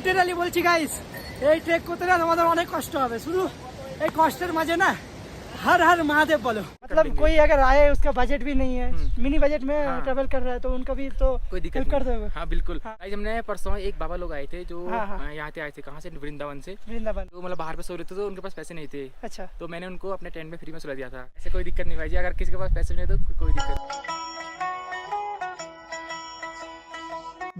Literally বলছি guys এই trek করতে না তোমাদের অনেক কষ্ট হবে শুধু এই কষ্টের মাঝে না हर हर महादेव बोलो मतलब कोई अगर आए उसका बजट भी नहीं है मिनी बजट में हाँ। ट्रेवल कर रहा है तो उनका भी तो कोई दिक्कत हेल्प कर नहीं दोगे हाँ बिल्कुल हाँ। आज हमने परसों एक बाबा लोग आए थे जो हाँ, हाँ। अ, यहाँ से आए थे कहाँ से वृंदावन से वृंदावन तो मतलब बाहर पे सो रहे थे तो उनके पास पैसे नहीं थे अच्छा तो मैंने उनको अपने टेंट में फ्री में सुला दिया था ऐसे कोई दिक्कत नहीं भाई जी अगर किसी के पास पैसे नहीं है तो को- कोई दिक्कत नहीं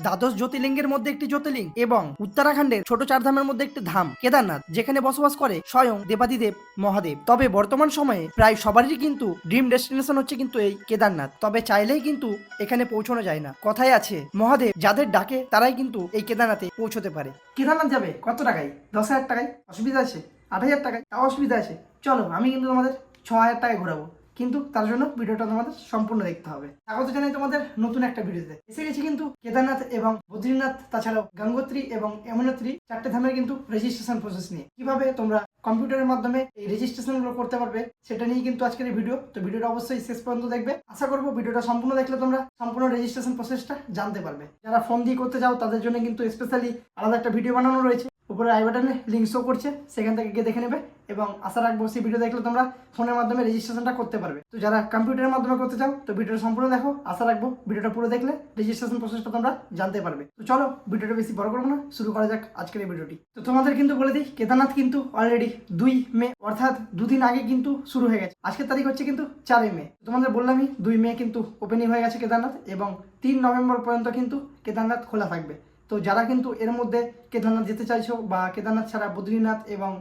দ্বাদশ জ্যোতির্লিঙ্গের মধ্যে একটি জ্যোতির্লিঙ্গ এবং উত্তরাখণ্ডের ছোট চার ধামের মধ্যে একটি ধাম কেদারনাথ, যেখানে বসবাস করে স্বয়ং দেবাদিদেব মহাদেব। তবে বর্তমান সময়ে প্রায় সবারই কিন্তু ড্রিম ডেস্টিনেশন হচ্ছে কিন্তু এই কেদারনাথ। তবে চাইলেই কিন্তু এখানে পৌঁছানো যায় না। কথায় আছে, মহাদেব যাদের ডাকে তারাই কিন্তু এই কেদারনাথে পৌঁছতে পারে। কেদারনাথ যাবে কত টাকায়? দশ হাজার টাকায়? অসুবিধা আছে। আট হাজার টাকায়? তাও অসুবিধা আছে। চলো, আমি কিন্তু তোমাদের ছ হাজার টাকায় ঘোরাবো। কিন্তু তার জন্য ভিডিওটা তোমাদের সম্পূর্ণ দেখতে হবে। স্বাগত জানাই তোমাদের নতুন একটা ভিডিওতে। এসে গেছি কিন্তু কেদারনাথ এবং বদ্রীনাথ, তাছাড়াও গঙ্গোত্রী এবং যমুনোত্রী চারটে ধামের কিন্তু রেজিস্ট্রেশন প্রসেস নিয়ে। কীভাবে তোমরা কম্পিউটারের মাধ্যমে এই রেজিস্ট্রেশনগুলো করতে পারবে, সেটা নিয়ে কিন্তু আজকের এই ভিডিও। তো ভিডিওটা অবশ্যই শেষ পর্যন্ত দেখবে। আশা করব ভিডিওটা সম্পূর্ণ দেখলে তোমরা সম্পূর্ণ রেজিস্ট্রেশন প্রসেসটা জানতে পারবে। যারা ফোন দিয়ে করতে চাও, তাদের জন্য কিন্তু স্পেশালি আলাদা একটা ভিডিও বানানো রয়েছে। উপরে আই বাটনে লিঙ্ক শো করছে, সেখান থেকে গিয়ে দেখে নেবে এবং আশা রাখব সেই ভিডিও দেখলে তোমরা ফোনের মাধ্যমে রেজিস্ট্রেশনটা করতে পারবে। তো যারা কম্পিউটারের মাধ্যমে করতে চাও, তো ভিডিওটা সম্পূর্ণ দেখো। আশা রাখব ভিডিওটা পুরো দেখলে রেজিস্ট্রেশন প্রসেসটা তোমরা জানতে পারবে। তো চলো ভিডিওটা বেশি বড় করব না, শুরু করা যাক আজকের এই ভিডিওটি তো তোমাদের কিন্তু বলে দিই, কেদারনাথ কিন্তু অলরেডি দুই মে, অর্থাৎ দুদিন আগে কিন্তু শুরু হয়ে গেছে। আজকের তারিখ হচ্ছে কিন্তু চারই মে। তোমাদের বললামই, দুই মে কিন্তু ওপেনিং হয়ে গেছে কেদারনাথ এবং তিন নভেম্বর পর্যন্ত কিন্তু কেদারনাথ খোলা থাকবে। তো যারা কিন্তু এর মধ্যে কেদারনাথ যেতে চাইছো বা কেদারনাথ ছাড়া বদ্রীনাথ এবং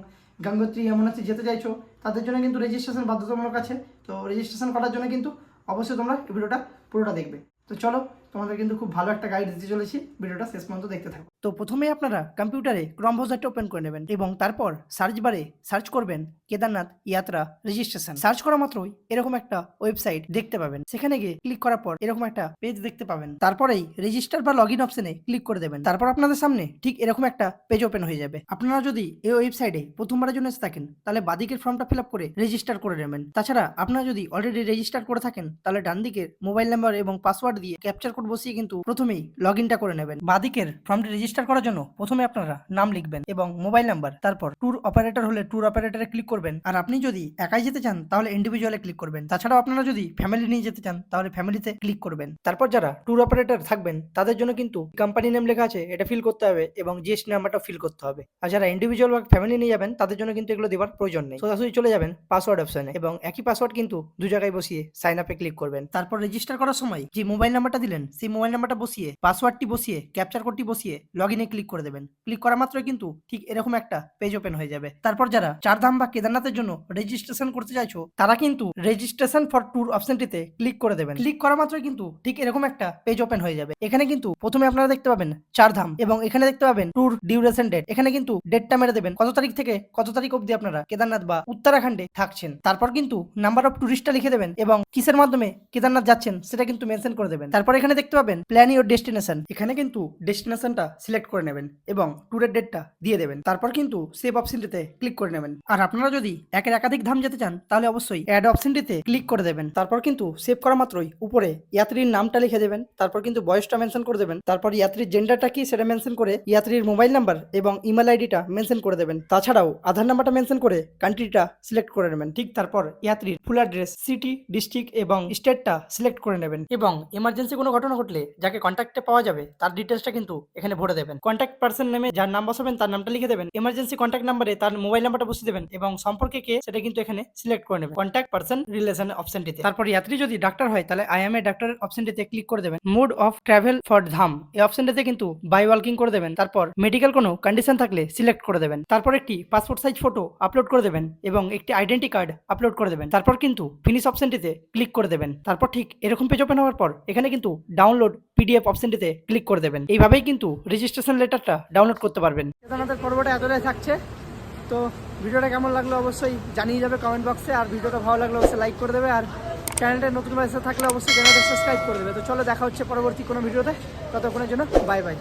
গঙ্গোত্রী যমুনাত্রী যেতে চাইছো, তাদের জন্য কিন্তু রেজিস্ট্রেশন বাধ্যতামূলক আছে। তো রেজিস্ট্রেশন করার জন্য কিন্তু অবশ্যই তোমরা এই ভিডিওটা পুরোটা দেখবে। তো চলো তোমাদের কিন্তু খুব ভালো একটা গাইড দিতে চলেছি। ভিডিওটা শেষ পর্যন্ত দেখতে থাকো। তো প্রথমে আপনারা কম্পিউটারে ক্রম ব্রাউজারটা ওপেন করে নেবেন এবং তারপর সার্চ বারে সার্চ করবেন কেদারনাথ ইয়াত্রা রেজিস্ট্রেশন সার্চ করা মাত্রই এরকম একটা ওয়েবসাইট দেখতে পাবেন। সেখানে গিয়ে ক্লিক করার পর এরকম একটা পেজ দেখতে পাবেন। তারপরেই রেজিস্টার বা লগ ইন অপশনে ক্লিক করে দেবেন। তারপর আপনাদের সামনে ঠিক এরকম একটা পেজ ওপেন হয়ে যাবে। আপনারা যদি এই ওয়েবসাইটে প্রথমবারের জন্য এসে থাকেন, তাহলে বাদিকের ফর্মটা ফিল আপ করে রেজিস্টার করে নেবেন। তাছাড়া আপনারা যদি অলরেডি রেজিস্টার করে থাকেন, তাহলে ডান দিকের মোবাইল নাম্বার এবং পাসওয়ার্ড দিয়ে ক্যাপচার কোড বসিয়ে কিন্তু প্রথমেই লগ ইনটা করে নেবেন। বাদিকের ফর্মটি রেজিস্টার করার জন্য প্রথমে আপনারা নাম লিখবেন এবং মোবাইল নাম্বার তারপর ট্যুর অপারেটর হলে ট্যুর অপারেটরে ক্লিক করবেন। আর আপনি যদি একাই যেতে চান, তাহলে ইন্ডিভিজুয়ালে ক্লিক করবেন। তাছাড়াও আপনারা যদি ফ্যামিলি নিয়ে যেতে চান, তাহলে ফ্যামিলিতে ক্লিক করবেন। তারপর যারা ট্যুর অপারেটর থাকবেন, তাদের জন্য কিন্তু কোম্পানি নেম লেখা আছে, এটা ফিল করতে হবে এবং জিএসটি নাম্বারটা ফিল করতে হবে। আর যারা ইন্ডিভিজুয়াল বা ফ্যামিলি নিয়ে যাবেন, তাদের জন্য কিন্তু এগুলো দেওয়ার প্রয়োজন নেই। সোজাসুজি চলে যাবেন পাসওয়ার্ড অপশনে এবং একই পাসওয়ার্ড কিন্তু দু জায়গায় বসিয়ে সাইন আপে ক্লিক করবেন। তারপর রেজিস্টার করার সময় যে মোবাইল নাম্বারটা দিলেন সেই মোবাইল নাম্বারটা বসিয়ে, পাসওয়ার্ডটি বসিয়ে ক্যাপচার কোডটি বসিয়ে লগ ইনে ক্লিক করে দেবেন। ক্লিক করা মাত্রই কিন্তু ঠিক এরকম একটা পেজ ওপেন হয়ে যাবে। তারপর যারা চারধাম বা কেদারনাথের জন্য রেজিস্ট্রেশন করতে চাইছো, তারা কিন্তু রেজিস্ট্রেশন ফর ট্যুর অপশনটিতে ক্লিক করে দেবেন। ক্লিক করা মাত্রই কিন্তু ঠিক এরকম একটা পেজ ওপেন হয়ে যাবে। এখানে কিন্তু প্রথমে আপনারা দেখতে পাবেন চারধাম এবং এখানে দেখতে পাবেন ট্যুর ডিউরেশন ডেট এখানে কিন্তু ডেটটা মেরে দেবেন, কত তারিখ থেকে কত তারিখ অবধি আপনারা কেদারনাথ বা উত্তরাখণ্ডে থাকছেন। তারপর কিন্তু নাম্বার অফ টুরিস্টটা লিখে দেবেন এবং কিসের মাধ্যমে কেদারনাথ যাচ্ছেন সেটা কিন্তু মেনশন করে দেবেন। তারপর এখানে দেখতে পাবেন প্ল্যান ইউর ডেস্টিনেশন এখানে কিন্তু ডেস্টিনেশনটা সিলেক্ট করে নেবেন এবং ট্যুরের ডেটটা দিয়ে দেবেন। তারপর কিন্তু সেভ অপশনটিতে ক্লিক করে নেবেন। আর আপনারা যদি একের একাধিক ধাম যেতে চান, তাহলে অবশ্যই অ্যাড অপশনটিতে ক্লিক করে দেবেন। তারপর কিন্তু সেভ করা মাত্রই উপরে ইয়াত্রীর নামটা লিখে দেবেন। তারপর কিন্তু বয়সটা মেনশন করে দেবেন। তারপর ইয়াত্রীর জেন্ডারটা কি সেটা মেনশন করে ইয়াত্রীর মোবাইল নাম্বার এবং ইমেল আইডিটা মেনশন করে দেবেন। তাছাড়াও আধার নাম্বারটা মেনশন করে কান্ট্রিটা সিলেক্ট করে নেবেন। ঠিক তারপর ইয়াত্রীর ফুল অ্যাড্রেস সিটি ডিস্ট্রিক্ট এবং স্টেটটা সিলেক্ট করে নেবেন। এবং এমার্জেন্সি কোনো ঘটনা ঘটলে, যাকে কন্ট্যাক্টে পাওয়া যাবে, তার ডিটেলসটা কিন্তু এখানে ভরে দেবেন। কন্ট্যাক্ট পার্সন নেমে যার নাম বসাবেন, তার নামটা লিখে দেবেন। এমার্জেন্সি কন্ট্যাক্ট নাম্বারে তার মোবাইল নাম্বারটা বসিয়ে দেবেন এবং সম্পর্কে কে, সেটা কিন্তু এখানে সিলেক্ট করে নেবেন। কন্ট্যাক্ট পার্সন রিলেশন অপশনটিতে তারপর ইয়াত্রী যদি ডাক্তার হয়, তাহলে আই এম এ ডাক্তার অপশনটিতে ক্লিক করে দেবেন। Mode of travel for Dham. এই অপশনটিতে কিন্তু বাই ওয়ার্কিং করে দেবেন। তারপর মেডিকেল কোনো কন্ডিশন থাকলে সিলেক্ট করে দেবেন। তারপর একটি পাসপোর্ট সাইজ ফটো আপলোড করে দেবেন এবং একটি আইডেন্টি কার্ড আপলোড করে দেবেন। তারপর কিন্তু ফিনিশ অপশনটিতে ক্লিক করে দেবেন। তারপর ঠিক এরকম পেজ ওপেন হওয়ার পর, এখানে কিন্তু ডাউনলোড পিডিএফ অপশনটিতে ক্লিক করে দেবেন। এইভাবেই কিন্তু রেজিস্ট্রেশন লেটারটা ডাউনলোড করতে পারবেন। কেদারনাথের পর্বটা এতটাই থাকছে, তো ভিডিওটা কেমন লাগল অবশ্যই জানিয়ে যাবে কমেন্ট বক্সে আর ভিডিওটা ভালো লাগলে অবশ্যই লাইক করে দেবে, আর চ্যানেলটা নতুন এসে থাকলে অবশ্যই চ্যানেলটা সাবস্ক্রাইব করে দেবে। তো চলো দেখা হচ্ছে পরবর্তী কোনো ভিডিওতে, ততক্ষণের জন্য বাই বাই